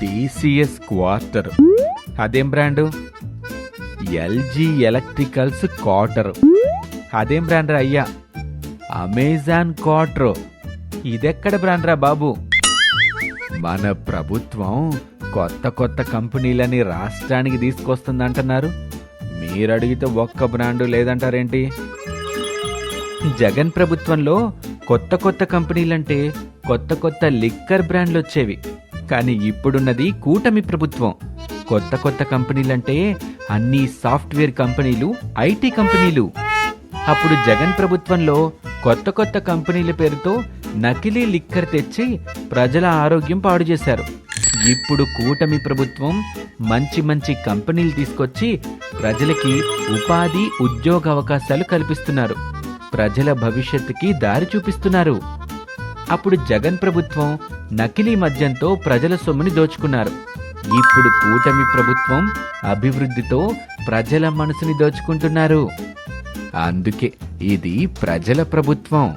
TCS quarter. అదేం brand? LG electricals quarter. అదేం brand రా అయ్యా? Amazon quarter. ఇదెక్కడ బ్రాండ్ రా బాబు? మన ప్రభుత్వం కొత్త కొత్త కంపెనీలని రాష్ట్రానికి తీసుకొస్తుందంటున్నారు. మీరు అడిగితే ఒక్క బ్రాండు లేదంటారేంటి? జగన్ ప్రభుత్వంలో కొత్త కొత్త కంపెనీలంటే కొత్త కొత్త లిక్కర్ బ్రాండ్లు వచ్చేవి కానీ ఇప్పుడున్నది కూటమి ప్రభుత్వం. కొత్త కొత్త కంపెనీలంటే అన్ని సాఫ్ట్వేర్ కంపెనీలు ఐటీ కంపెనీలు. అప్పుడు జగన్ ప్రభుత్వంలో కొత్త కొత్త కంపెనీల పేరుతో నకిలీ లిక్కర్ తెచ్చి ప్రజల ఆరోగ్యం పాడు చేశారు. ఇప్పుడు కూటమి ప్రభుత్వం మంచి మంచి కంపెనీలు తీసుకొచ్చి ప్రజలకి ఉపాధి ఉద్యోగ అవకాశాలు కల్పిస్తున్నారు. ప్రజల భవిష్యత్తుకి దారి చూపిస్తున్నారు. అప్పుడు జగన్ ప్రభుత్వం నకిలీ మద్యంతో ప్రజల సొమ్ముని దోచుకున్నారు. ఇప్పుడు కూటమి ప్రభుత్వం అభివృద్ధితో ప్రజల మనసుని దోచుకుంటున్నారు. అందుకే ఇది ప్రజల ప్రభుత్వం.